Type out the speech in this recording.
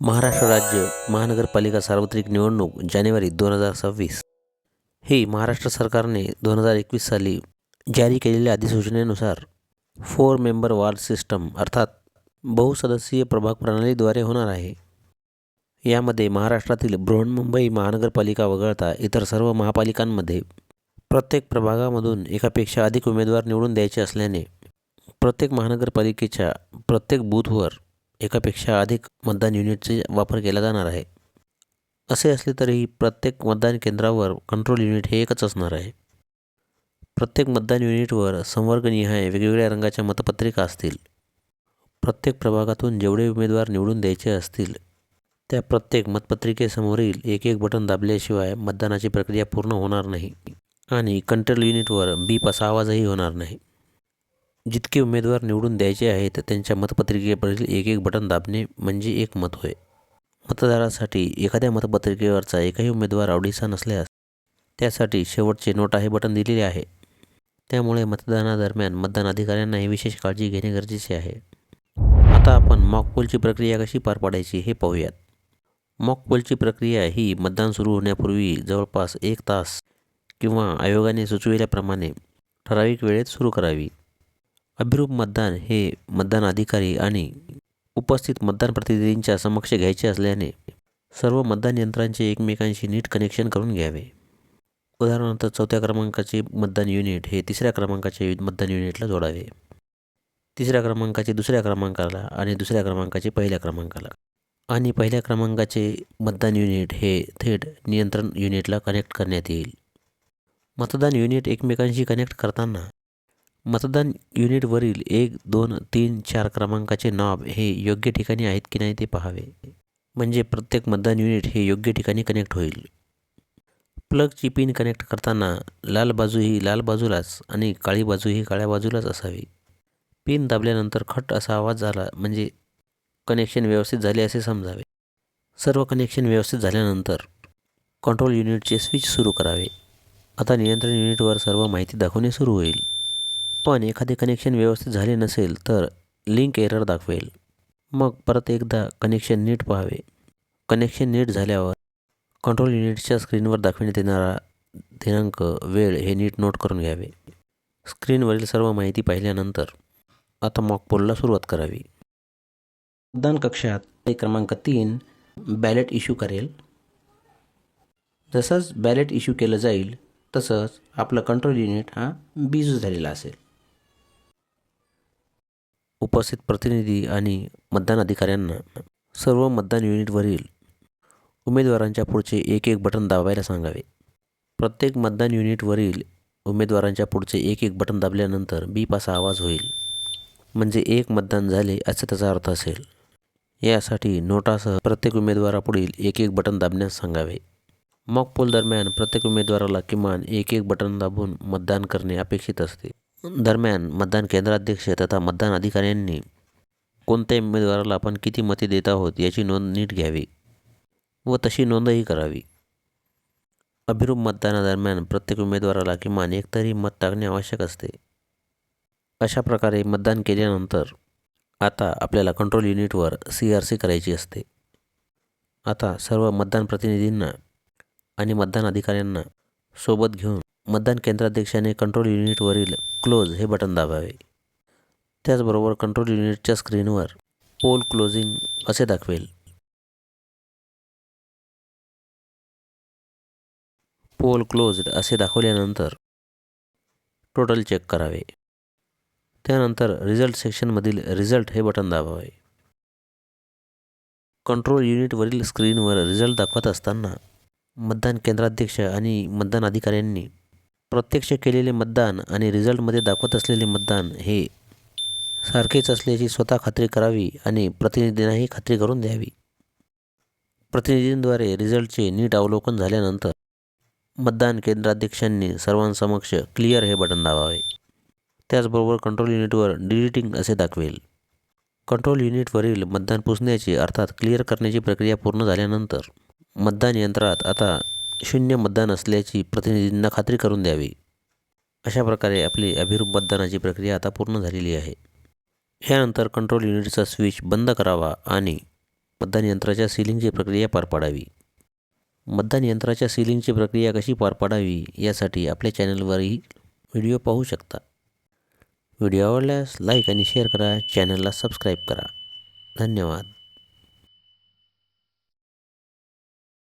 महाराष्ट्र राज्य महानगरपालिका सार्वत्रिक निवडणूक जानेवारी दोन हजार सव्वीस. ही महाराष्ट्र सरकारने दोन हजार एकवीस साली जारी केलेल्या अधिसूचनेनुसार फोर मेंबर वार्ड सिस्टम अर्थात बहुसदस्यीय प्रभाग प्रणालीद्वारे होणार आहे. यामध्ये महाराष्ट्रातील बृहन्मुंबई महानगरपालिका वगळता इतर सर्व महापालिकांमध्ये प्रत्येक प्रभागामधून एकापेक्षा अधिक उमेदवार निवडून द्यायचे असल्याने प्रत्येक महानगरपालिकेच्या प्रत्येक बूथवर एकापेक्षा अधिक मतदान युनिटचे वापर केला जाणार आहे. असे असले तरीही प्रत्येक मतदान केंद्रावर कंट्रोल युनिट हे एकच असणार आहे. प्रत्येक मतदान युनिटवर संवर्गनिहाय वेगवेगळ्या रंगाच्या मतपत्रिका असतील. प्रत्येक प्रभागातून जेवढे उमेदवार निवडून द्यायचे असतील त्या प्रत्येक मतपत्रिकेसमोरील एक एक बटन दाबल्याशिवाय मतदानाची प्रक्रिया पूर्ण होणार नाही आणि कंट्रोल युनिटवर बीप असा आवाजही होणार नाही. जितके उमेदवार निवडून द्यायचे आहेत त्यांच्या मतपत्रिकेवरील एक एक बटन दाबणे म्हणजे एक मत होय. मतदारासाठी एखाद्या मतपत्रिकेवरचा एकही उमेदवार आवडीचा नसल्यास त्यासाठी शेवटचे नोटा हे बटन दिलेले आहे. त्यामुळे मतदानादरम्यान मतदान अधिकाऱ्यांनाही विशेष काळजी घेणे गरजेचे आहे. आता आपण मॉकपोलची प्रक्रिया कशी पार पाडायची हे पाहूयात. मॉकपोलची प्रक्रिया ही मतदान सुरू होण्यापूर्वी जवळपास एक तास किंवा आयोगाने सुचविल्याप्रमाणे ठराविक वेळेत सुरू करावी. अभिरूप मतदान हे मतदान अधिकारी आणि उपस्थित मतदान प्रतिनिधींच्या समक्ष घ्यायचे असल्याने सर्व मतदान यंत्रांचे एकमेकांशी नीट कनेक्शन करून घ्यावे. उदाहरणार्थ चौथ्या क्रमांकाचे मतदान युनिट हे तिसऱ्या क्रमांकाचे मतदान युनिटला जोडावे. तिसऱ्या क्रमांकाचे दुसऱ्या क्रमांकाला आणि दुसऱ्या क्रमांकाचे पहिल्या क्रमांकाला. आणि पहिल्या क्रमांकाचे मतदान युनिट हे थेट नियंत्रण युनिटला कनेक्ट करण्यात येईल. मतदान युनिट एकमेकांशी कनेक्ट करताना मतदान युनिटवरील एक दोन तीन चार क्रमांकाचे नॉब हे योग्य ठिकाणी आहेत की नाही ते पाहावे. म्हणजे प्रत्येक मतदान युनिट हे योग्य ठिकाणी कनेक्ट होईल. प्लगची पिन कनेक्ट करताना लाल बाजू ही लाल बाजूलाच आणि काळी बाजू ही काळ्या बाजूलाच असावी. पिन दाबल्यानंतर खट असा आवाज झाला म्हणजे कनेक्शन व्यवस्थित झाले असे समजावे. सर्व कनेक्शन व्यवस्थित झाल्यानंतर कंट्रोल युनिटचे स्विच सुरू करावे. आता नियंत्रण युनिटवर सर्व माहिती दाखवणे सुरू होईल. पण एखादे कनेक्शन व्यवस्थित झाले नसेल तर लिंक एरर दाखवेल. मग परत एकदा कनेक्शन नीट पाहावे. कनेक्शन नीट झाल्यावर कंट्रोल युनिटच्या स्क्रीनवर दाखविण्यात येणारा दिनांक वेळ हे नीट नोट करून घ्यावे. स्क्रीनवरील सर्व माहिती पाहिल्यानंतर आता मॉक पोलला सुरुवात करावी. मतदान कक्षात क्रमांक तीन बॅलेट इश्यू करेल. जसंच बॅलेट इश्यू केलं जाईल तसंच आपलं कंट्रोल युनिट हा बिझू झालेला असेल. उपस्थित प्रतिनिधी आणि मतदान अधिकाऱ्यांना सर्व मतदान युनिटवरील उमेदवारांच्या पुढचे एक एक बटन दाबायला सांगावे. प्रत्येक मतदान युनिटवरील उमेदवारांच्या पुढचे एक एक बटन दाबल्यानंतर बीप असा आवाज होईल. म्हणजे एक मतदान झाले असा त्याचा अर्थ असेल. यासाठी नोटासह प्रत्येक उमेदवारापुढील एक एक बटन दाबण्यास सांगावे. मॉक पोल दरम्यान प्रत्येक उमेदवाराला किमान एक एक बटन दाबून मतदान करणे अपेक्षित असते. दरम्यान मतदान केंद्राध्यक्ष तथा मतदान अधिकाऱ्यांनी कोणत्या उमेदवाराला आपण किती मते देत आहोत याची नोंद नीट घ्यावी व तशी नोंदही करावी. अभिरूप मतदानादरम्यान प्रत्येक उमेदवाराला किमान एकतरी मत टाकणे आवश्यक असते. अशा प्रकारे मतदान केल्यानंतर आता आपल्याला कंट्रोल युनिटवर सी आर सी करायची असते. आता सर्व मतदान प्रतिनिधींना आणि मतदान अधिकाऱ्यांना सोबत घेऊन मतदान केंद्राध्यक्षाने कंट्रोल युनिटवरील क्लोज हे बटन दाबावे. त्याचबरोबर कंट्रोल युनिटच्या स्क्रीनवर पोल क्लोजिंग असे दाखवेल. पोल क्लोज्ड असे दाखवल्यानंतर टोटल चेक करावे. त्यानंतर रिझल्ट सेक्शनमधील रिझल्ट हे बटन दाबावे. कंट्रोल युनिटवरील स्क्रीनवर रिझल्ट दाखवत असताना मतदान केंद्राध्यक्ष आणि मतदान अधिकाऱ्यांनी प्रत्यक्ष केलेले मतदान आणि रिझल्टमध्ये दाखवत असलेले मतदान हे सारखेच असल्याची स्वतः खात्री करावी आणि प्रतिनिधींनाही खात्री करून द्यावी. प्रतिनिधींद्वारे रिझल्टचे नीट अवलोकन झाल्यानंतर मतदान केंद्राध्यक्षांनी सर्वांसमक्ष क्लिअर हे बटन दाबावे. त्याचबरोबर कंट्रोल युनिटवर डिलिटिंग असे दाखवेल. कंट्रोल युनिटवरील मतदान पुसण्याची अर्थात क्लिअर करण्याची प्रक्रिया पूर्ण झाल्यानंतर मतदान यंत्रात आता शून्य मतदान असल्याची प्रतिनिधींना खात्री करून द्यावी. अशा प्रकारे आपली अभिरूप मतदानाची प्रक्रिया आता पूर्ण झालेली आहे. ह्यानंतर कंट्रोल युनिटचा स्विच बंद करावा आणि मतदान यंत्राच्या सीलिंगची प्रक्रिया पार पाडावी. मतदान यंत्राच्या सीलिंगची प्रक्रिया कशी पार पाडावी यासाठी आपल्या चॅनलवरही व्हिडिओ पाहू शकता. व्हिडिओ आवडल्यास लाईक आणि शेअर करा चॅनलला सबस्क्राईब करा. धन्यवाद.